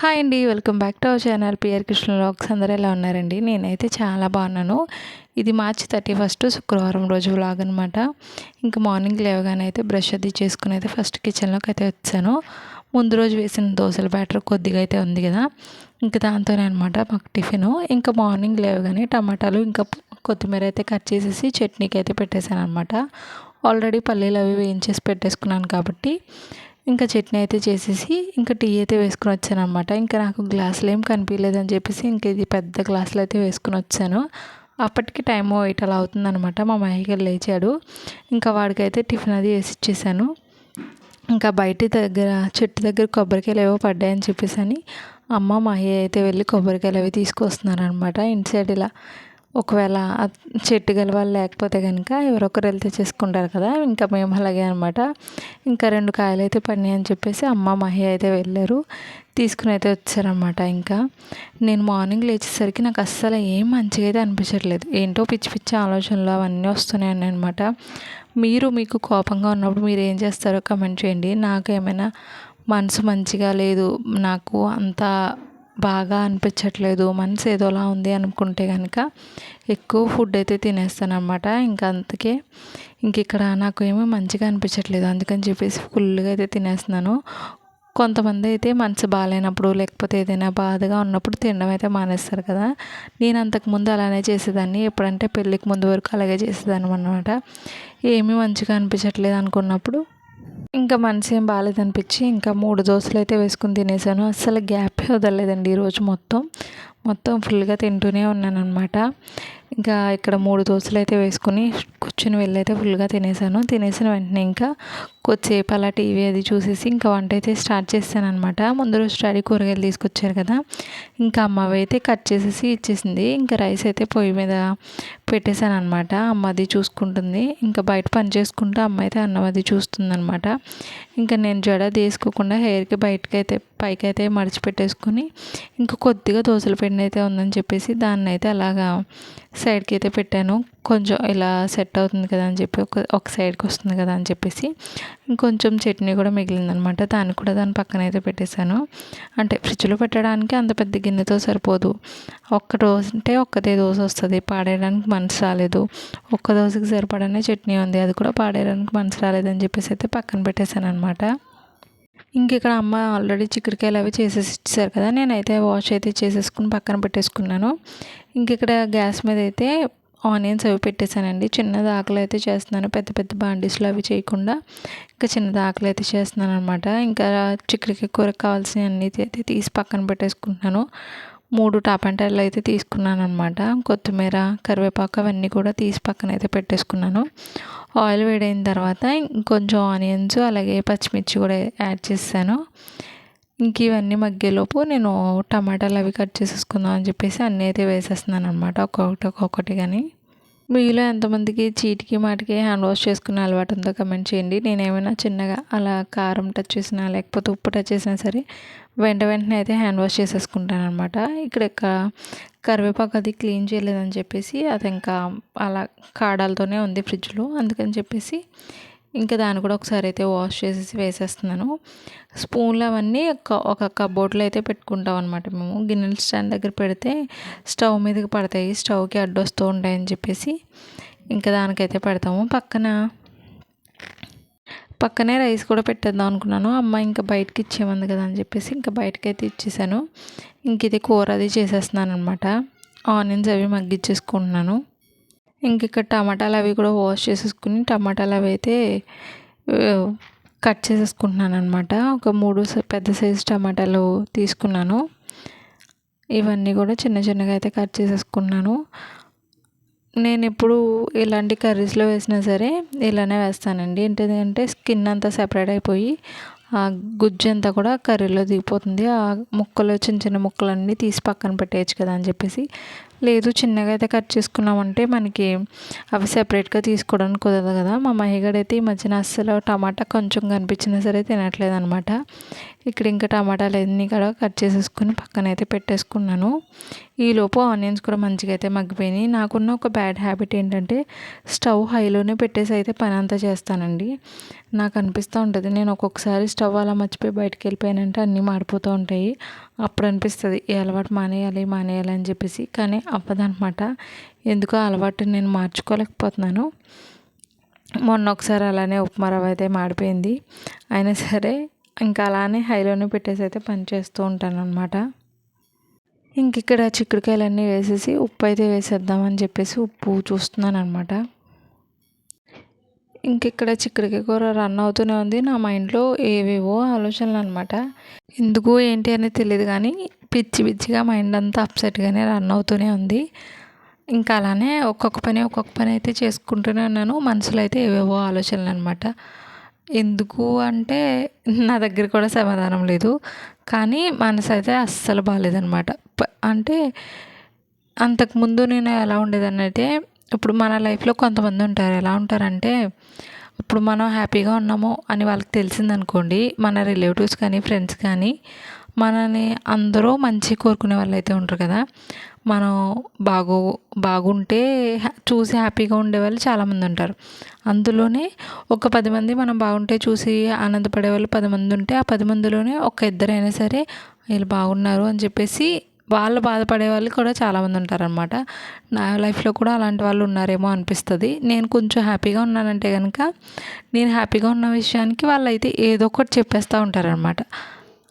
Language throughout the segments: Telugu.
హాయ్ అండి welcome back to our channel PR Krishna vlogs అందరూ ఎలా ఉన్నారండి? నేనైతే చాలా బాగున్నాను. ఇది మార్చి థర్టీ ఫస్ట్ శుక్రవారం రోజు వ్లాగ్ అనమాట ఇంకా మార్నింగ్ లేవగానే అయితే బ్రష్ అది చేసుకుని అయితే ఫస్ట్ కిచెన్లోకి అయితే వచ్చాను. ముందు రోజు వేసిన దోశల బ్యాటర్ కొద్దిగా అయితే ఉంది కదా. ఇంకా దాంతోనే అనమాట మాకు టిఫిన్ ఇంకా మార్నింగ్ లేవగానే టమాటాలు ఇంకా కొత్తిమీర అయితే కట్ చేసేసి చట్నీకి అయితే పెట్టేశాను అనమాట ఆల్రెడీ పల్లీలు అవి వేయించేసి పెట్టేసుకున్నాను కాబట్టి ఇంకా చట్నీ అయితే చేసేసి ఇంకా టీ అయితే వేసుకుని వచ్చాను అనమాట ఇంకా నాకు గ్లాసులు ఏం కనిపించలేదని చెప్పేసి ఇంకా ఇది పెద్ద గ్లాసులు అయితే వేసుకుని వచ్చాను. అప్పటికి టైం ఎయిట్ అలా అవుతుందనమాట మా మహిళ లేచాడు. ఇంకా వాడికైతే టిఫిన్ అది వేసి ఇచ్చేసాను. ఇంకా బయట దగ్గర చెట్టు దగ్గర కొబ్బరికాయలు ఏవో పడ్డాయని చెప్పేసి అని అమ్మ మహి అయితే వెళ్ళి కొబ్బరికాయలు అవి తీసుకొస్తున్నారనమాట ఇంటి సైడ్ ఇలా ఒకవేళ చెట్టు గల వాళ్ళు లేకపోతే కనుక ఎవరొకరు వెళ్తే చేసుకుంటారు కదా ఇంకా మేము అలాగే అనమాట ఇంకా రెండు కాయలు అయితే పడినాయి అని చెప్పేసి అమ్మ మహి అయితే వెళ్ళారు. తీసుకుని అయితే వచ్చారనమాట ఇంకా. నేను మార్నింగ్ లేచేసరికి నాకు అస్సలు ఏం మంచిగా అయితే అనిపించట్లేదు. ఏంటో పిచ్చి పిచ్చి ఆలోచనలు అవన్నీ వస్తున్నాయి అనమాట మీరు మీకు కోపంగా ఉన్నప్పుడు మీరు ఏం చేస్తారో కమెంట్ చేయండి. నాకు ఏమైనా మనసు మంచిగా లేదు నాకు అంత బాగా అనిపించట్లేదు మనసు ఏదోలా ఉంది అనుకుంటే కనుక ఎక్కువ ఫుడ్ అయితే తినేస్తాను అనమాట ఇంకా అందుకే ఇంక ఇక్కడ నాకు ఏమో మంచిగా అనిపించట్లేదు. అందుకని చెప్పేసి ఫుల్గా అయితే తినేస్తున్నాను. కొంతమంది అయితే మనసు బాగాలేనప్పుడు లేకపోతే ఏదైనా బాధగా ఉన్నప్పుడు తినడం అయితే మానేస్తారు కదా. నేను అంతకుముందు అలానే చేసేదాన్ని. ఎప్పుడంటే పెళ్ళికి ముందు వరకు అలాగే చేసేదాన్ని అనమాట ఏమీ మంచిగా అనిపించట్లేదు అనుకున్నప్పుడు ఇంకా మనసు ఏం బాగాలేదనిపించి ఇంకా మూడు దోశలు అయితే వేసుకుని తినేసాను. అస్సలు గ్యాప్ వదలలేదండి ఈరోజు మొత్తం. మొత్తం ఫుల్గా తింటూనే ఉన్నాను అనమాట ఇంకా ఇక్కడ మూడు దోశలు అయితే వేసుకుని కూర్చుని వెళ్ళైతే ఫుల్గా తినేసాను. తినేసిన వెంటనే ఇంకా కొద్దిసేపు అలా టీవీ అది చూసేసి ఇంకా వంట అయితే స్టార్ట్ చేస్తాను అనమాట ముందు రోజు స్టడీ కూరగాయలు తీసుకొచ్చారు కదా ఇంకా అమ్మవి అయితే కట్ చేసేసి ఇచ్చేసింది. ఇంకా రైస్ అయితే పొయ్యి మీద పెట్టేశాను అనమాట అమ్మ అది చూసుకుంటుంది. ఇంకా బయట పని చేసుకుంటూ అమ్మ అయితే అన్నం అది చూస్తుంది అనమాట ఇంకా నేను జడ తీసుకోకుండా హెయిర్కి బయటకి అయితే పైకి అయితే మడిచిపెట్టేసుకొని ఇంకా కొద్దిగా దోశల పిండి అయితే ఉందని చెప్పేసి దాన్ని అయితే అలాగా సైడ్కి అయితే పెట్టాను. కొంచెం ఇలా సెట్ అవుతుంది కదా అని చెప్పి ఒక ఒక సైడ్కి వస్తుంది కదా అని చెప్పేసి ఇంకొంచెం చట్నీ కూడా మిగిలిందనమాట. దాన్ని కూడా దాని పక్కన అయితే పెట్టేశాను. అంటే ఫ్రిడ్జ్లో పెట్టడానికి అంత పెద్ద గిన్నెతో సరిపోదు. ఒక్క రోజు అంటే ఒక్కదే దోశ వస్తుంది. పాడేయడానికి మనసు రాలేదు. ఒక్క దోశకి సరిపడనే చట్నీ ఉంది. అది కూడా పాడేయడానికి మనసు రాలేదని చెప్పేసి అయితే పక్కన పెట్టేశాను అనమాట ఇంక ఇక్కడ అమ్మ ఆల్రెడీ చిక్కడికాయలు అవి చేసేసి ఇచ్చేసారు కదా నేనైతే వాష్ అయితే చేసేసుకుని పక్కన పెట్టేసుకున్నాను. ఇంక ఇక్కడ గ్యాస్ మీద అయితే ఆనియన్స్ అవి పెట్టేశానండి. చిన్న దాకలు అయితే చేస్తున్నాను పెద్ద పెద్ద బాండీస్లో అవి చేయకుండా ఇంకా చిన్న దాకలు అయితే చేస్తున్నాను అనమాట ఇంకా చిక్కడికాయ కూరకు కావాల్సిన అన్నీ అయితే తీసి పక్కన పెట్టేసుకుంటున్నాను. మూడు టాపెంటర్లు అయితే తీసుకున్నాను అనమాట కొత్తిమీర కరివేపాకు అవన్నీ కూడా తీసి పక్కన అయితే పెట్టేసుకున్నాను. ఆయిల్ వేడైన తర్వాత ఇంకొంచెం ఆనియన్స్ అలాగే పచ్చిమిర్చి కూడా యాడ్ చేశాను. ఇంక ఇవన్నీ మగ్గేలోపు నేను టమాటాలు అవి కట్ చేసేసుకుందాం అని చెప్పేసి అన్నీ అయితే వేసేస్తున్నాను అనమాట ఒక్కొక్కటి ఒక్కొక్కటి కానీ మీలో ఎంతమందికి చీటికి మాటికి హ్యాండ్ వాష్ చేసుకునే అలవాటు ఉందో కమెంట్ చేయండి. నేనేమైనా చిన్నగా అలా కారం టచ్ చేసినా లేకపోతే ఉప్పు టచ్ చేసినా సరే వెంట వెంటనే అయితే హ్యాండ్ వాష్ చేసేసుకుంటాను అనమాట ఇక్కడ కరివేపాకు అది క్లీన్ చేయలేదని చెప్పేసి అది ఇంకా అలా కాడాలతోనే ఉంది ఫ్రిడ్జ్లో. అందుకని చెప్పేసి ఇంకా దాన్ని కూడా ఒకసారి అయితే వాష్ చేసేసి వేసేస్తున్నాను. స్పూన్లు అవన్నీ ఒక కబోర్డ్లో అయితే పెట్టుకుంటాం అనమాట మేము. గిన్నెల స్టాండ్ దగ్గర పెడితే స్టవ్ మీదకి పడతాయి. స్టవ్కి అడ్డొస్తూ ఉంటాయని చెప్పేసి ఇంకా దానికైతే పెడతాము. పక్కన పక్కనే రైస్ కూడా పెట్టేద్దాం అనుకున్నాను. అమ్మ ఇంకా బయటకి ఇచ్చేమంది కదా అని చెప్పేసి ఇంకా బయటకైతే ఇచ్చేసాను. ఇంక ఇది కూర అది చేసేస్తున్నాను అనమాట ఆనియన్స్ అవి మగ్గిచ్చేసుకుంటున్నాను. ఇంక ఇక్కడ టమాటాలు అవి కూడా వాష్ చేసేసుకుని టమాటాలు అవి అయితే కట్ చేసేసుకుంటున్నాను అనమాట ఒక మూడు పెద్ద సైజు టమాటాలు తీసుకున్నాను. ఇవన్నీ కూడా చిన్న చిన్నగా అయితే కట్ చేసేసుకున్నాను. నేను ఎప్పుడు ఇలాంటి కర్రీస్లో వేసినా సరే ఇలానే వేస్తానండి. ఏంటంటే స్కిన్ అంతా సెపరేట్ అయిపోయి ఆ గుజ్జు అంతా కూడా కర్రీలో దిగిపోతుంది. ఆ ముక్కలు చిన్న చిన్న ముక్కలన్నీ తీసి పక్కన పెట్టేయచ్చు కదా అని చెప్పేసి లేదు చిన్నగా అయితే కట్ చేసుకున్నామంటే మనకి అవి సెపరేట్గా తీసుకోవడానికి కుదరదు కదా. మా మహిగడైతే ఈ మధ్యన అస్సలు టమాటా కొంచెం కనిపించినా సరే తినట్లేదు అనమాట ఇక్కడ ఇంకా టమాటాలు అన్నీ కూడా కట్ చేసేసుకుని పక్కన అయితే పెట్టేసుకున్నాను ఈలోపు ఆనియన్స్ కూడా మంచిగా అయితే మగ్గిపోయినాయి. నాకున్న ఒక బ్యాడ్ హ్యాబిట్ ఏంటంటే స్టవ్ హైలోనే పెట్టేసి అయితే పని అంతా చేస్తానండి. నాకు అనిపిస్తూ ఉంటుంది. నేను ఒక్కొక్కసారి స్టవ్ అలా మర్చిపోయి బయటకు వెళ్ళిపోయానంటే అన్నీ మాడిపోతూ ఉంటాయి. అప్పుడు అనిపిస్తుంది ఈ అలవాటు మానేయాలి మానేయాలి అని చెప్పేసి. కానీ అవ్వదనమాట ఎందుకో అలవాటు నేను మార్చుకోలేకపోతున్నాను. మొన్న ఒకసారి అలానే ఉప్మా రవ్వ అయితే మాడిపోయింది. అయినా సరే ఇంకా అలానే హైలోనే పెట్టేసి అయితే పని చేస్తూ ఉంటాను అనమాట ఇంక ఇక్కడ చిక్కుడుకాయలన్నీ వేసేసి ఉప్పు అయితే వేసేద్దామని చెప్పేసి ఉప్పు చూస్తున్నాను అనమాట ఇంక ఇక్కడ కూర రన్ అవుతూనే ఉంది. నా మైండ్లో ఏవేవో ఆలోచనలు అనమాట ఎందుకు ఏంటి అనేది తెలియదు కానీ పిచ్చి పిచ్చిగా మైండ్ అంతా అప్సెట్గానే రన్ అవుతూనే ఉంది. ఇంకా అలానే ఒక్కొక్క పని ఒక్కొక్క పని అయితే చేసుకుంటూనే ఉన్నాను. మనసులో అయితే ఏవేవో ఆలోచనలు అనమాట ఎందుకు అంటే నా దగ్గర కూడా సమాధానం లేదు. కానీ మనసు అయితే అస్సలు బాగాలేదనమాట అంటే అంతకుముందు నేను ఎలా ఉండేదాన్ని అయితే ఇప్పుడు మన లైఫ్లో కొంతమంది ఉంటారు. ఎలా ఉంటారంటే ఇప్పుడు మనం హ్యాపీగా ఉన్నాము అని వాళ్ళకి తెలిసిందనుకోండి మన రిలేటివ్స్ కానీ ఫ్రెండ్స్ కానీ మనని అందరూ మంచి కోరుకునే వాళ్ళు అయితే ఉంటారు కదా. మనం బాగు బాగుంటే చూసి హ్యాపీగా ఉండేవాళ్ళు చాలామంది ఉంటారు. అందులోనే ఒక పది మంది మనం బాగుంటే చూసి ఆనందపడే వాళ్ళు పది మంది ఉంటే ఆ పది మందిలోనే ఒక ఇద్దరైనా సరే వీళ్ళు బాగున్నారు అని చెప్పేసి వాళ్ళు బాధపడే వాళ్ళు కూడా చాలామంది ఉంటారనమాట నా లైఫ్లో కూడా అలాంటి వాళ్ళు ఉన్నారేమో అనిపిస్తుంది. నేను కొంచెం హ్యాపీగా ఉన్నానంటే కనుక నేను హ్యాపీగా ఉన్న విషయానికి వాళ్ళు అయితే ఏదో ఒకటి చెప్పేస్తూ ఉంటారనమాట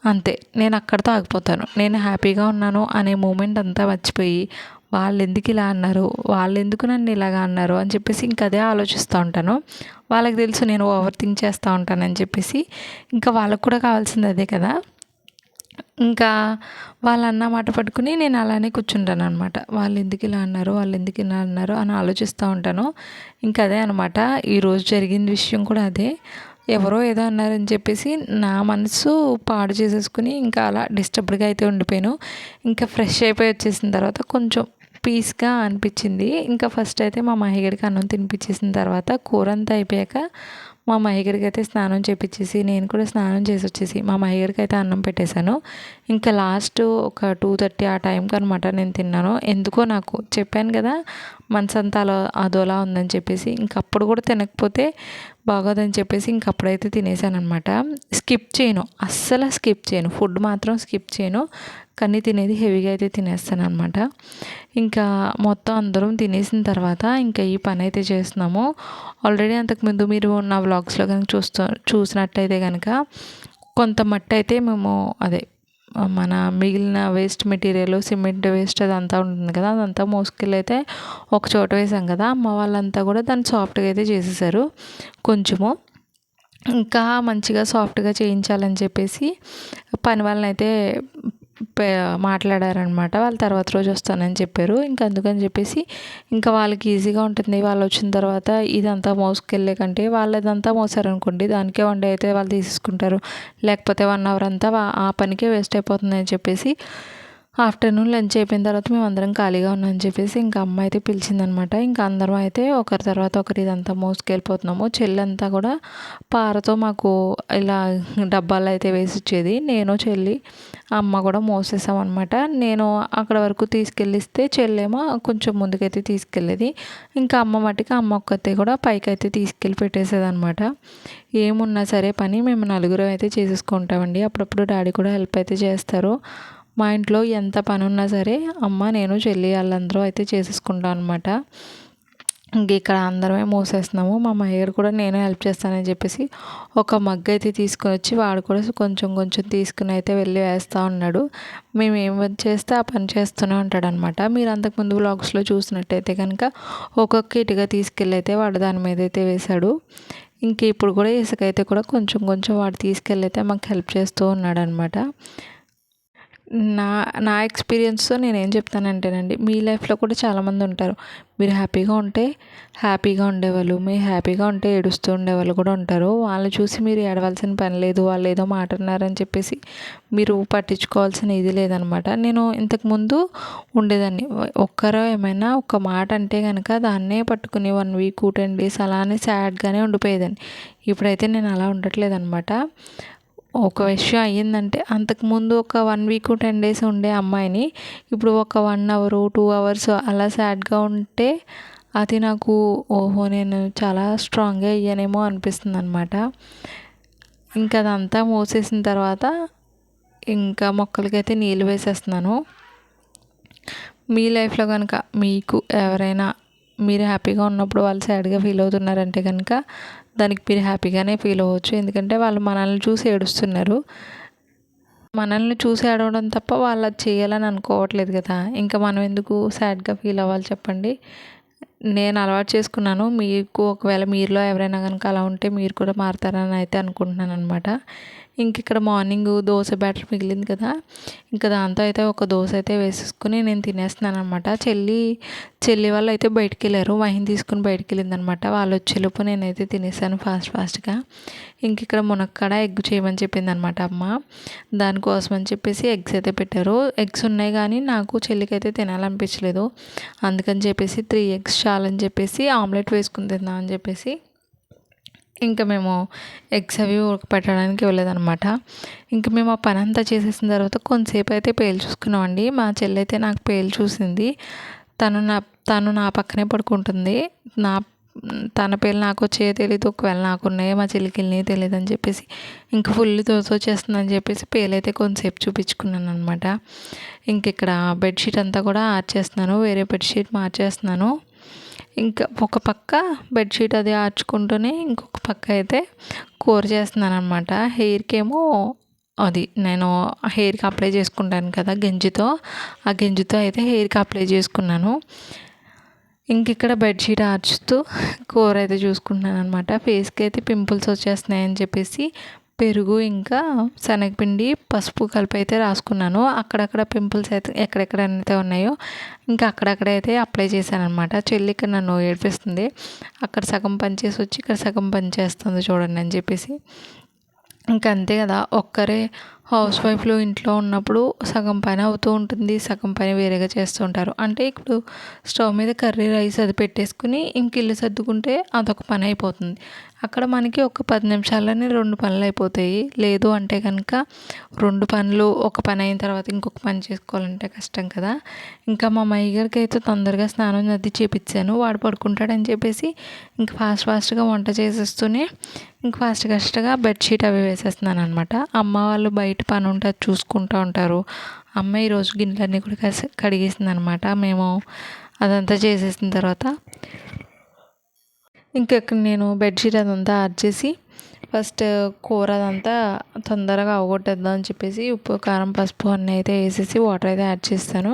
అంతే. నేను అక్కడితో ఆగిపోతాను. నేను హ్యాపీగా ఉన్నాను అనే మూమెంట్ అంతా మర్చిపోయి వాళ్ళు ఎందుకు ఇలా అన్నారు? వాళ్ళు ఎందుకు నన్ను ఇలాగా అన్నారు? అని చెప్పేసి ఇంక అదే ఆలోచిస్తూ ఉంటాను. వాళ్ళకి తెలుసు నేను ఓవర్ థింక్ చేస్తూ ఉంటానని చెప్పేసి. ఇంకా వాళ్ళకు కూడా కావాల్సింది అదే కదా. ఇంకా వాళ్ళు అన్న మాట పట్టుకుని నేను అలానే కూర్చుంటాను అనమాట వాళ్ళు ఎందుకు ఇలా అన్నారు? వాళ్ళు ఎందుకు ఇలా అన్నారు? అని ఆలోచిస్తూ ఉంటాను. ఇంకా అదే అనమాట ఈరోజు జరిగిన విషయం కూడా అదే. ఎవరో ఏదో అన్నారని చెప్పేసి నా మనసు పాడు చేసేసుకుని ఇంకా అలా డిస్టర్బ్డ్గా అయితే ఉండిపోయాను. ఇంకా ఫ్రెష్ అయిపోయి వచ్చేసిన తర్వాత కొంచెం పీస్గా అనిపించింది. ఇంకా ఫస్ట్ అయితే మా మహిగడికి అన్నం తినిపించేసిన తర్వాత కూర అంతా అయిపోయాక మా మహిగడికి అయితే స్నానం చేపించేసి నేను కూడా స్నానం చేసి వచ్చేసి మా మహిగడికి అయితే అన్నం పెట్టేశాను. ఇంకా లాస్ట్ ఒక టూ థర్టీ ఆ టైంకి అనమాట నేను తిన్నాను. ఎందుకో నాకు చెప్పాను కదా మనసంతా అలా అదోలా ఉందని చెప్పేసి. ఇంకప్పుడు కూడా తినకపోతే బాగోదని చెప్పేసి ఇంకప్పుడైతే తినేసాను అనమాట స్కిప్ చేయను. అస్సలు స్కిప్ చేయను. ఫుడ్ మాత్రం స్కిప్ చేయను. కానీ తినేది హెవీగా అయితే తినేస్తాను అనమాట ఇంకా మొత్తం అందరం తినేసిన తర్వాత ఇంకా ఈ పని అయితే చేస్తున్నాము. ఆల్రెడీ అంతకుముందు మీరు నా వ్లాగ్స్లో కనుక చూస్తూ చూసినట్టయితే కనుక కొంత మట్టి అయితే మేము అదే మన మిగిలిన వేస్ట్ మెటీరియల్ సిమెంట్ వేస్ట్ అదంతా ఉంటుంది కదా అదంతా మోసుకెళ్ళైతే ఒక చోట వేసాం కదా అమ్మ వాళ్ళంతా కూడా దాన్ని సాఫ్ట్గా అయితే చేసేసారు. కొంచెము ఇంకా మంచిగా సాఫ్ట్గా చేయించాలని చెప్పేసి పని వాళ్ళని అయితే మాట్లాడారనమాట వాళ్ళు తర్వాత రోజు వస్తానని చెప్పారు. ఇంకా అందుకని చెప్పేసి ఇంకా వాళ్ళకి ఈజీగా ఉంటుంది. వాళ్ళు వచ్చిన తర్వాత ఇదంతా మోసుకెళ్ళే కంటే వాళ్ళదంతా మోసారనుకోండి. దానికే వన్ డే అయితే వాళ్ళు తీసుకుంటారు లేకపోతే వన్ అవర్ అంతా ఆ పనికే వేస్ట్ అయిపోతుంది అని చెప్పేసి ఆఫ్టర్నూన్ లంచ్ అయిపోయిన తర్వాత మేము అందరం ఖాళీగా ఉన్నామని చెప్పేసి ఇంకా అమ్మ అయితే పిలిచిందనమాట. ఇంకా అందరం అయితే ఒకరి తర్వాత ఒకరి ఇదంతా మోసుకెళ్ళిపోతున్నాము. చెల్లంతా కూడా పారతో మాకు ఇలా డబ్బాలు అయితే వేసి ఇచ్చేది నేను చెల్లి అమ్మ కూడా మోసేసామన్నమాట నేను అక్కడ వరకు తీసుకెళ్ళిస్తే చెల్లేమో కొంచెం ముందుకైతే తీసుకెళ్ళేది. ఇంకా అమ్మ మట్టికి అమ్మ ఒక్కతే కూడా పైకి అయితే తీసుకెళ్ళి పెట్టేసేది అనమాట ఏమున్నా సరే పని మేము నలుగురం అయితే చేసేసుకుంటామండి. అప్పుడప్పుడు డాడీ కూడా హెల్ప్ అయితే చేస్తారు. మా ఇంట్లో ఎంత పని ఉన్నా సరే అమ్మ నేను చెల్లి వాళ్ళందరూ అయితే చేసేసుకుంటాం అనమాట ఇంక ఇక్కడ అందరమే మూసేస్తున్నాము. మా మయ్యర్ కూడా నేను హెల్ప్ చేస్తానని చెప్పేసి ఒక మగ్గు అయితే తీసుకొని వచ్చి వాడు కూడా కొంచెం కొంచెం తీసుకుని అయితే వెళ్ళి వేస్తూ ఉన్నాడు. మేము ఏం చేస్తే ఆ పని చేస్తూనే ఉంటాడు అనమాట మీరు అంతకుముందు బ్లాగ్స్లో చూసినట్టయితే కనుక ఒక్కొక్క ఇటుగా తీసుకెళ్ళి అయితే వాడు దాని మీద అయితే వేశాడు. ఇంక ఇప్పుడు కూడా ఇసుక అయితే కూడా కొంచెం కొంచెం వాడు తీసుకెళ్ళి అయితే మాకు హెల్ప్ చేస్తూ ఉన్నాడు అనమాట నా నా ఎక్స్పీరియన్స్తో నేను ఏం చెప్తానంటేనండి మీ లైఫ్లో కూడా చాలామంది ఉంటారు. మీరు హ్యాపీగా ఉంటే హ్యాపీగా ఉండేవాళ్ళు మీరు హ్యాపీగా ఉంటే ఏడుస్తూ ఉండేవాళ్ళు కూడా ఉంటారు. వాళ్ళని చూసి మీరు ఏడవలసిన పని లేదు వాళ్ళు ఏదో మాట చెప్పేసి మీరు పట్టించుకోవాల్సిన ఇది లేదనమాట. నేను ఇంతకుముందు ఉండేదాన్ని. ఒక్కరో ఏమైనా ఒక మాట అంటే కనుక దాన్నే పట్టుకుని వన్ వీక్ టెన్ డేస్ అలానే సాడ్గానే ఉండిపోయేదాన్ని. ఇప్పుడైతే నేను అలా ఉండట్లేదు అనమాట ఒక విషయం అయ్యిందంటే అంతకుముందు ఒక వన్ వీక్ టెన్ డేస్ ఉండే అమ్మాయిని. ఇప్పుడు ఒక వన్ అవర్ టూ అవర్స్ అలా సాడ్గా ఉంటే అది నాకు ఓహో నేను చాలా స్ట్రాంగ్గా అయ్యానేమో అనిపిస్తుంది అనమాట ఇంకా అదంతా మూసేసిన తర్వాత ఇంకా మొక్కలకైతే నీళ్ళు వేసేస్తున్నాను. మీ లైఫ్లో కనుక మీకు ఎవరైనా మీరు హ్యాపీగా ఉన్నప్పుడు వాళ్ళు సాడ్గా ఫీల్ అవుతున్నారంటే కనుక దానికి మీరు హ్యాపీగానే ఫీల్ అవ్వచ్చు. ఎందుకంటే వాళ్ళు మనల్ని చూసి ఏడుస్తున్నారు. మనల్ని చూసి ఏడవడం తప్ప వాళ్ళు అది చేయాలని అనుకోవట్లేదు కదా. ఇంకా మనం ఎందుకు సాడ్గా ఫీల్ అవ్వాలి చెప్పండి. నేను అలవాటు చేసుకున్నాను. మీకు ఒకవేళ మీరులో ఎవరైనా కనుక అలా ఉంటే మీరు కూడా మారుతారని అయితే అనుకుంటున్నాను అనమాట ఇంక ఇక్కడ మార్నింగ్ దోశ బ్యాటర్ మిగిలింది కదా. ఇంకా దాంతో అయితే ఒక దోశ అయితే వేసేసుకుని నేను తినేస్తున్నాను అనమాట చెల్లి చెల్లి వాళ్ళు అయితే బయటికి వెళ్ళారు వైన్ తీసుకుని బయటికి వెళ్ళిందనమాట వాళ్ళు వచ్చేలోపు నేనైతే తినేసాను ఫాస్ట్ ఫాస్ట్గా. ఇంక ఇక్కడ మునక్కాడ ఎగ్ చేయమని చెప్పింది అనమాట అమ్మ. దానికోసం అని చెప్పేసి ఎగ్స్ అయితే పెట్టారు. ఎగ్స్ ఉన్నాయి కానీ నాకు చెల్లికి అయితే తినాలనిపించలేదు. అందుకని చెప్పేసి త్రీ ఎగ్స్ చాలని చెప్పేసి ఆమ్లెట్ వేసుకుని తిందాం అని చెప్పేసి ఇంకా మేము ఎగ్స్ అవి ఉడకపెట్టడానికి వెళ్ళేదనమాట ఇంకా మేము ఆ పని అంతా చేసేసిన తర్వాత కొంతసేపు అయితే పేలు చూసుకున్నామండి. మా చెల్లి అయితే నాకు పేలు చూసింది. తను నా తను నా పక్కనే పడుకుంటుంది. నా తన పేరు నాకు వచ్చే తెలియదు ఒకవేళ నాకు ఉన్నాయో మా చెల్లికి వెళ్ళినాయి తెలియదు అని చెప్పేసి ఇంకా ఫుల్ దోశ వచ్చేస్తుందని చెప్పేసి పేలైతే కొంతసేపు చూపించుకున్నాను అనమాట ఇంక ఇక్కడ బెడ్షీట్ అంతా కూడా ఆర్చేస్తున్నాను. వేరే బెడ్షీట్ మార్చేస్తున్నాను. ఇంకా ఒక పక్క బెడ్షీట్ అది ఆర్చుకుంటూనే ఇంకొక పక్క అయితే కూర చేస్తున్నాను అనమాట హెయిర్కి ఏమో అది నేను హెయిర్కి అప్లై చేసుకుంటాను కదా గంజితో. ఆ గంజితో అయితే హెయిర్కి అప్లై చేసుకున్నాను. ఇంక ఇక్కడ బెడ్షీట్ ఆర్చుతూ కూర అయితే చూసుకుంటున్నాను అనమాట ఫేస్కి అయితే పింపుల్స్ వచ్చేస్తున్నాయని చెప్పేసి పెరుగు ఇంకా శనగపిండి పసుపు కలిపి అయితే రాసుకున్నాను. అక్కడక్కడ పింపుల్స్ అయితే ఎక్కడెక్కడ అయితే ఉన్నాయో ఇంకా అక్కడక్కడ అయితే అప్లై చేశాను అనమాట చెల్లి ఇక్కడ నన్ను ఏడిపిస్తుంది. అక్కడ సగం పని చేసి వచ్చి ఇక్కడ సగం పని చేస్తుంది చూడండి అని చెప్పేసి. ఇంకా అంతే కదా ఒక్కరే హౌస్ వైఫ్లు ఇంట్లో ఉన్నప్పుడు సగం పని అవుతూ ఉంటుంది సగం పని వేరేగా చేస్తూ ఉంటారు. అంటే ఇప్పుడు స్టవ్ మీద కర్రీ రైస్ అది పెట్టేసుకుని ఇంక ఇల్లు సర్దుకుంటే అదొక పని అయిపోతుంది. అక్కడ మనకి ఒక పది నిమిషాల్లోనే రెండు పనులు అయిపోతాయి. లేదు అంటే కనుక రెండు పనులు ఒక పని అయిన తర్వాత ఇంకొక పని చేసుకోవాలంటే కష్టం కదా. ఇంకా మా మయ్య గారికి అయితే తొందరగా స్నానం అది చేపించాను వాడు పడుకుంటాడని చెప్పేసి ఇంక ఫాస్ట్ ఫాస్ట్గా వంట చేసేస్తూనే ఇంక ఫాస్ట్ ఫాస్ట్గా బెడ్షీట్ అవి వేసేస్తున్నాను అనమాట అమ్మ వాళ్ళు బయట పని ఉంటుంది చూసుకుంటూ ఉంటారు. అమ్మ ఈరోజు గిన్నెలన్నీ కూడా కడిగేసింది అనమాట మేము అదంతా చేసేసిన తర్వాత ఇంకెక్కడ నేను బెడ్షీట్ అదంతా చేసి ఫస్ట్ కూర అదంతా తొందరగా అవగొట్టేద్దాం అని చెప్పేసి ఉప్పు కారం పసుపు అన్నీ అయితే వేసేసి వాటర్ అయితే యాడ్ చేస్తాను.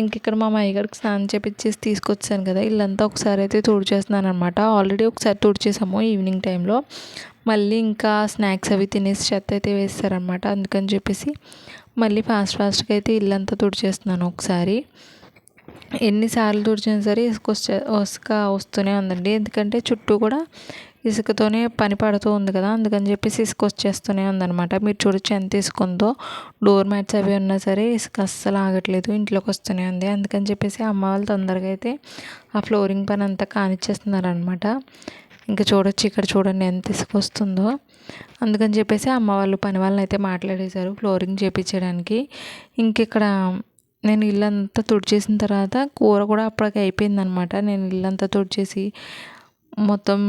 ఇంక ఇక్కడ మా అయ్యగారికి స్నానం చేపించేసి తీసుకొచ్చాను కదా ఇల్లంతా ఒకసారి అయితే తుడిచేస్తున్నాను అనమాట ఆల్రెడీ ఒకసారి తుడిచేసాము ఈవినింగ్ టైంలో మళ్ళీ ఇంకా స్నాక్స్ అవి తినేసి చెత్త అయితే వేస్తారనమాట అందుకని చెప్పేసి మళ్ళీ ఫాస్ట్ ఫాస్ట్గా అయితే ఇల్లంతా తుడిచేస్తున్నాను ఒకసారి. ఎన్నిసార్లు తుడిచినా సరే ఇసుక ఇసుక వస్తూనే ఉందండి. ఎందుకంటే చుట్టూ కూడా ఇసుకతోనే పని పడుతూ ఉంది కదా అందుకని చెప్పేసి ఇసుక వచ్చేస్తూనే ఉందన్నమాట. మీరు చూడొచ్చు ఎంత ఇసుక ఉందో డోర్ మ్యాట్స్ అవి ఉన్నా సరే ఇసుక అస్సలు ఆగట్లేదు ఇంట్లోకి వస్తూనే ఉంది. అందుకని చెప్పేసి అమ్మ వాళ్ళు తొందరగా అయితే ఆ ఫ్లోరింగ్ పని అంతా కానిచ్చేస్తున్నారనమాట ఇంకా చూడొచ్చు ఇక్కడ చూడండి ఎంత ఇసుక వస్తుందో. అందుకని చెప్పేసి అమ్మ వాళ్ళు పని వాళ్ళని అయితే మాట్లాడేశారు ఫ్లోరింగ్ చేపించడానికి. ఇంక ఇక్కడ నేను ఇల్లంతా తుడిచేసిన తర్వాత కూర కూడా అప్పటికి అయిపోయిందనమాట నేను ఇల్లంతా తుడిచేసి మొత్తం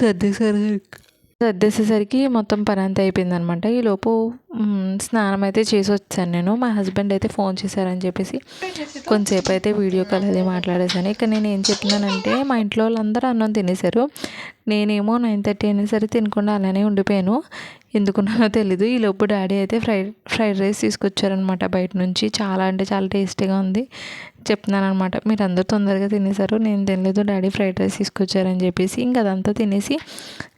సర్దేసరికి. సర్దేసేసరికి మొత్తం పని అంతా అయిపోయింది అనమాట ఈలోపు స్నానం అయితే చేసి వచ్చాను నేను. మా హస్బెండ్ అయితే ఫోన్ చేశారని చెప్పేసి కొంతసేపు అయితే వీడియో కాల్ అది మాట్లాడేశాను. ఇక నేను ఏం చెప్తున్నానంటే మా ఇంట్లో వాళ్ళందరూ అన్నం తినేశారు. నేనేమో నైన్ థర్టీ అయినా సరే తినకుండా అలానే ఉండిపోయాను. ఎందుకున్నానో తెలీదు. ఈలోపు డాడీ అయితే ఫ్రైడ్ ఫ్రైడ్ రైస్ తీసుకొచ్చారనమాట బయట నుంచి. చాలా అంటే చాలా టేస్టీగా ఉంది. చెప్తున్నాను అనమాట మీరు అందరూ తొందరగా తినేశారు. నేను తినలేదు. డాడీ ఫ్రైడ్ రైస్ తీసుకొచ్చారని చెప్పేసి ఇంకా అదంతా తినేసి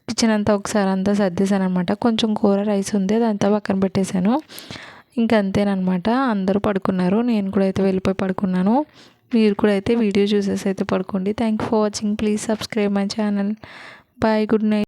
కిచెన్ అంతా ఒకసారి అంతా సర్దేశాను అనమాట కొంచెం కూర రైస్ ఉంది. అదంతా పక్కన పెట్టేశాను. ఇంకా అంతేనమాట అందరూ పడుకున్నారు. నేను కూడా అయితే వెళ్ళిపోయి పడుకున్నాను. మీరు కూడా అయితే వీడియో చూసేసి అయితే పడుకోండి. Thank for watching please subscribe my channel bye good night